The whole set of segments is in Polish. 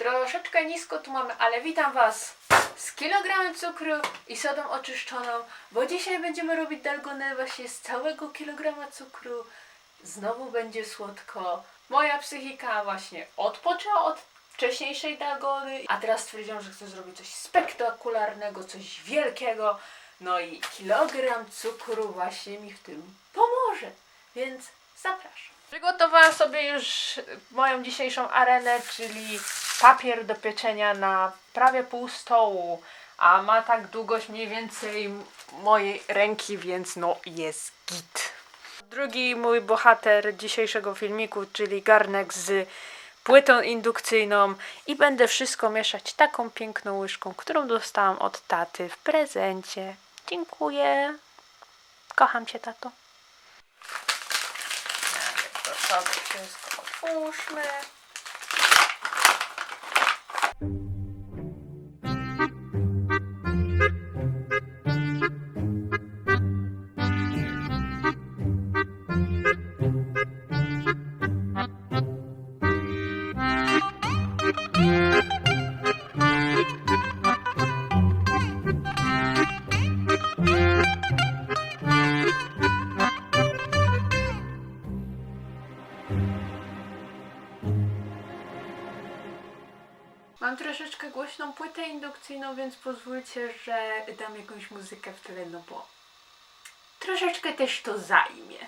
Troszeczkę nisko tu mamy, ale witam Was z kilogramem cukru i sodą oczyszczoną, bo dzisiaj będziemy robić dalgonę właśnie z całego kilograma cukru. Znowu będzie słodko. Moja psychika właśnie odpoczęła od wcześniejszej dalgony, a teraz stwierdziłam, że chcę zrobić coś spektakularnego, coś wielkiego. No i kilogram cukru właśnie mi w tym pomoże, więc zapraszam. Przygotowałam sobie już moją dzisiejszą arenę, czyli papier do pieczenia na prawie pół stołu, a ma tak długość mniej więcej mojej ręki, więc no jest git. Drugi mój bohater dzisiejszego filmiku, czyli garnek z płytą indukcyjną i będę wszystko mieszać taką piękną łyżką, którą dostałam od taty w prezencie. Dziękuję. Kocham cię, tato. Sobie wszystko otwórzmy. Płytę indukcyjną, więc pozwólcie, że dam jakąś muzykę w tle, no bo troszeczkę też to zajmie.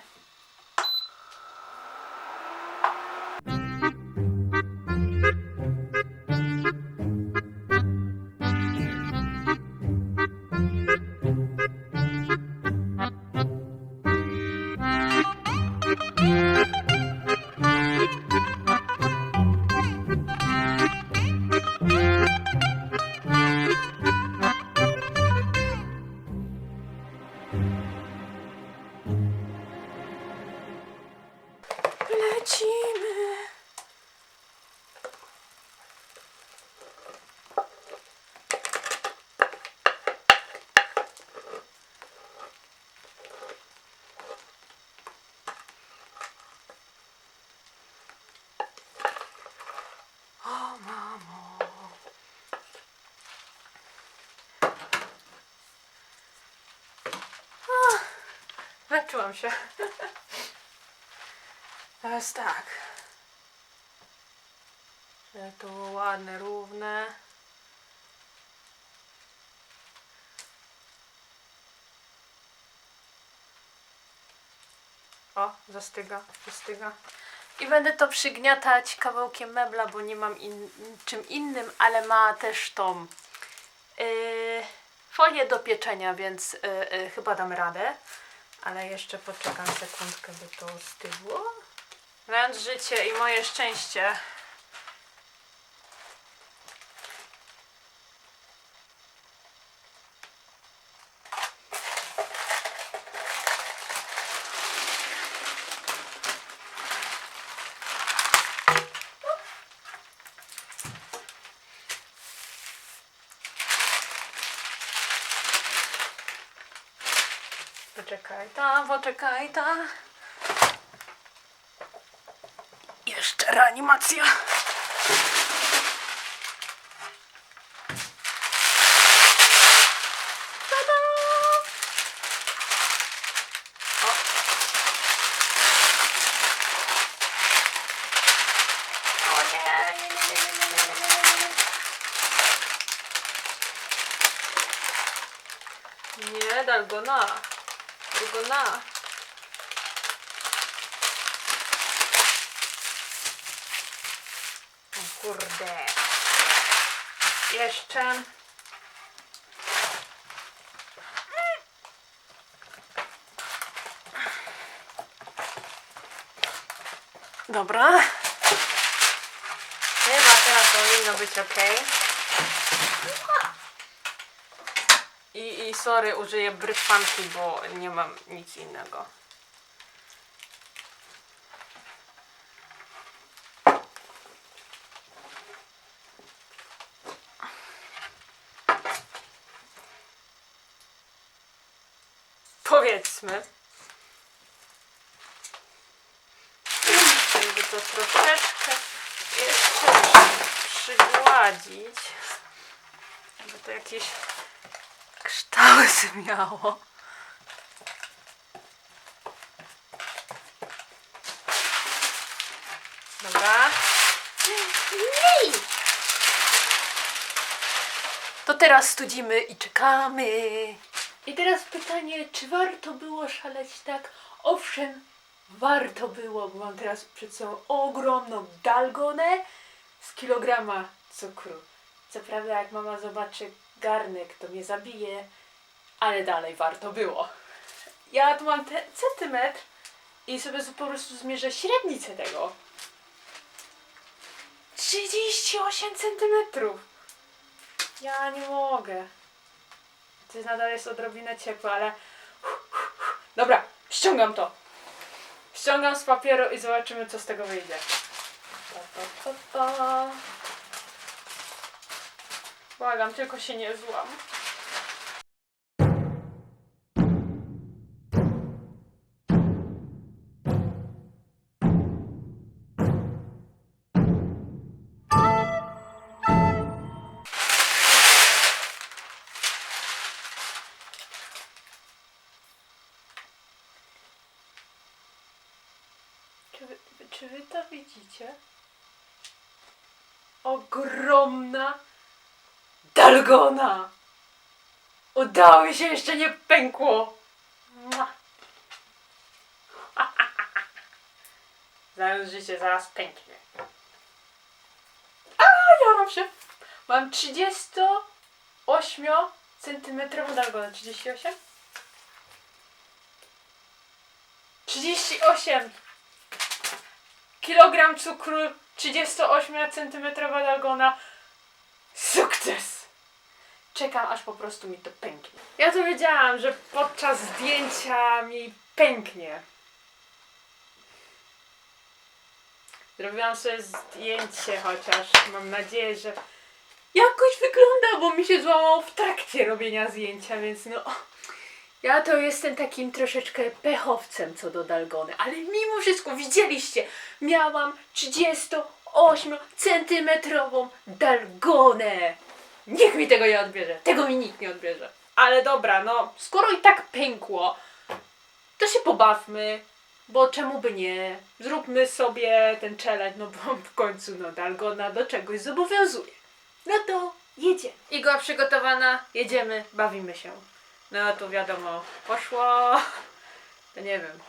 Męczyłam się. Teraz tak. To było ładne, równe. O, zastyga, zastyga. I będę to przygniatać kawałkiem mebla, bo nie mam in, czym innym, ale ma też tą yy, folię do pieczenia, więc yy, yy, chyba dam radę. Ale jeszcze poczekam sekundkę, by to stygło. Mając życie i moje szczęście. Poczekaj tam, poczekaj tam. Jeszcze reanimacja. Nie, nie, nie, nie. Nie, dalgona. Dalgona. O kurde. Jeszcze. Dobra. Chyba teraz powinno być ok. I, I sorry, użyję brytwanki, bo nie mam nic innego. Powiedzmy. Jakby to troszeczkę jeszcze przygładać. prowadzić. Żeby to jakieś kształty miało. Dobra. To teraz studzimy i czekamy. I teraz pytanie, czy warto było szaleć tak? Owszem, warto było, bo mam teraz przed sobą ogromną dalgonę z kilograma cukru. Co prawda, jak mama zobaczy garnek, to mnie zabije, ale dalej warto było. Ja tu mam te centymetr i sobie po prostu zmierzę średnicę tego. 38 centymetrów. Ja nie mogę. To nadal jest odrobinę ciepłe, ale... Dobra, ściągam to. Ściągam z papieru i zobaczymy, co z tego wyjdzie. Błagam, tylko się nie złam. Czy wy, czy wy to widzicie? Ogromna dalgona! Udało mi się, jeszcze nie pękło! Mua. Zaraz życie, zaraz pęknie. A, jaram się! Mam 38 centymetrową dalgonę. 38? 38 kilogram cukru, 38 centymetrowa dalgona. Sukces! Czekam, aż po prostu mi to pęknie. Ja to wiedziałam, że podczas zdjęcia mi pęknie. Zrobiłam sobie zdjęcie chociaż. Mam nadzieję, że jakoś wygląda, bo mi się złamało w trakcie robienia zdjęcia, więc no... Ja to jestem takim troszeczkę pechowcem co do Dalgony, ale mimo wszystko widzieliście, miałam 38 centymetrową Dalgonę. Niech mi tego nie odbierze, tego mi nikt nie odbierze. Ale dobra, no skoro i tak pękło, to się pobawmy, bo czemu by nie? Zróbmy sobie ten challenge, no bo w końcu no Dalgona do czegoś zobowiązuje. No to jedziemy. Igła przygotowana, jedziemy, bawimy się. No to wiadomo, poszło. To nie wiem.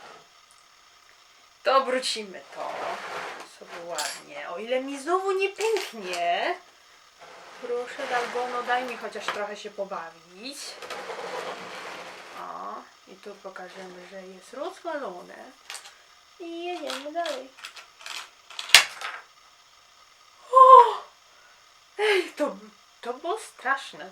To obrócimy to sobie ładnie. O ile mi znowu nie pęknie. Proszę Dalgono, daj mi chociaż trochę się pobawić. O, i tu pokażemy, że jest rozwalone. I jedziemy dalej. O! Ej, to, to było straszne.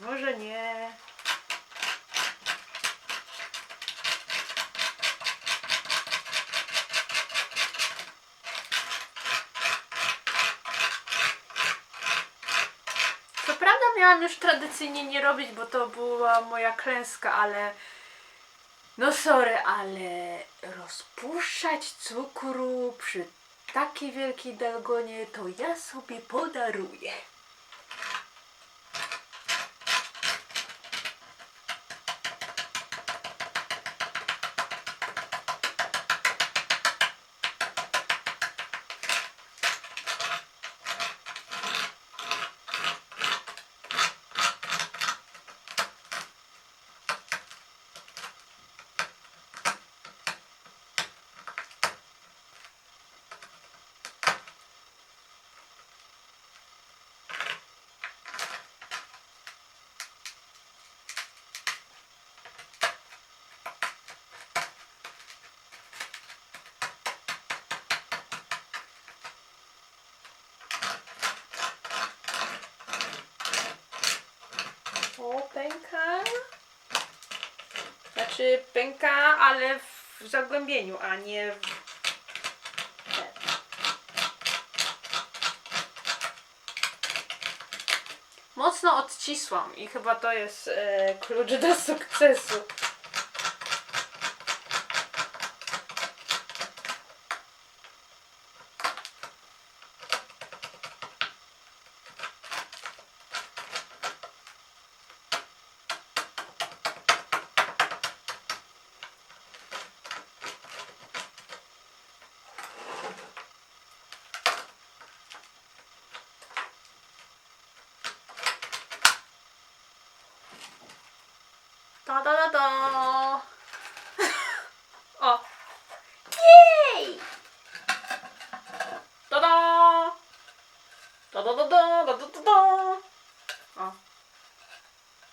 Może nie. Co prawda miałam już tradycyjnie nie robić, bo to była moja klęska, ale no sorry, ale rozpuszczać cukru przy takiej wielkiej dalgonie to ja sobie podaruję. O, pęka. Znaczy pęka, ale w zagłębieniu, a nie w... Mocno odcisłam i chyba to jest e, klucz do sukcesu. Da da da da. o. Jej! Da da. Da da da da da da da da. O.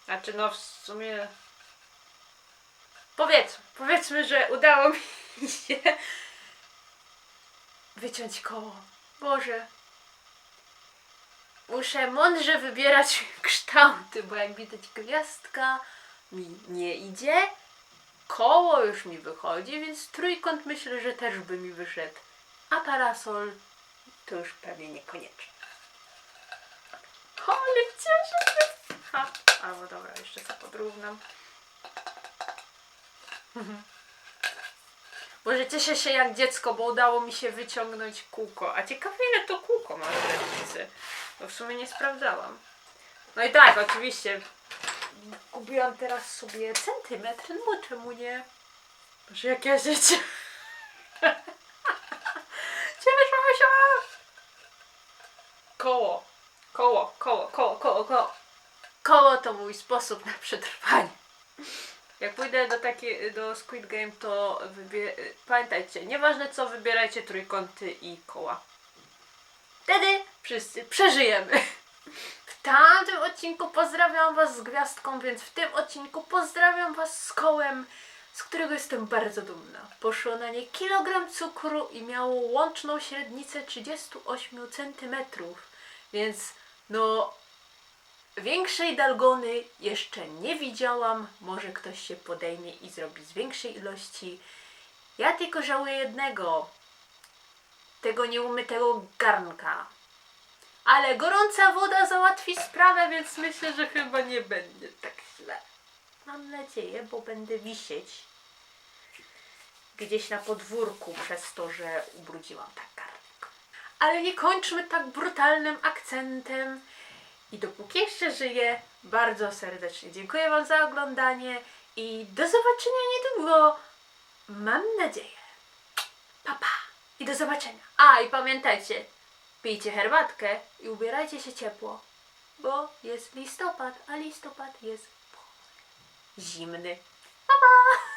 Znaczy no w sumie... Powiedz, powiedzmy, że udało mi się wyciąć koło. Boże. Muszę mądrze wybierać kształty, bo jak widać gwiazdka mi nie idzie. Koło już mi wychodzi, więc trójkąt myślę, że też by mi wyszedł. A parasol to już pewnie niekoniecznie. Ale cieszę się! Ha, albo dobra, jeszcze to podrównam. Boże, cieszę się jak dziecko, bo udało mi się wyciągnąć kółko. A ciekawe ile to kółko ma granicy. Bo w sumie nie sprawdzałam. No i tak, oczywiście. Kupiłam teraz sobie centymetr, no czemu nie? Boże, jak ja się cie... Cieszę się! Koło. Koło, koło, koło, koło, koło. Koło to mój sposób na przetrwanie. Jak pójdę do takie, do Squid Game, to pamiętajcie, nieważne co, wybierajcie trójkąty i koła. Wtedy wszyscy przeżyjemy. Tamtym odcinku pozdrawiam Was z gwiazdką, więc w tym odcinku pozdrawiam Was z kołem, z którego jestem bardzo dumna. Poszło na nie kilogram cukru i miało łączną średnicę 38 cm, więc no Większej dalgony jeszcze nie widziałam. Może ktoś się podejmie i zrobi z większej ilości. Ja tylko żałuję jednego. Tego nieumytego garnka. Ale gorąca woda załatwi sprawę, więc myślę, że chyba nie będzie tak źle. Mam nadzieję, bo będę wisieć gdzieś na podwórku przez to, że ubrudziłam tak garnek. Ale nie kończmy tak brutalnym akcentem. I dopóki jeszcze żyję, bardzo serdecznie dziękuję Wam za oglądanie i do zobaczenia niedługo. Mam nadzieję. Pa, pa. I do zobaczenia. A, i pamiętajcie, pijcie herbatkę i ubierajcie się ciepło, bo jest listopad, a listopad jest zimny. Pa, pa.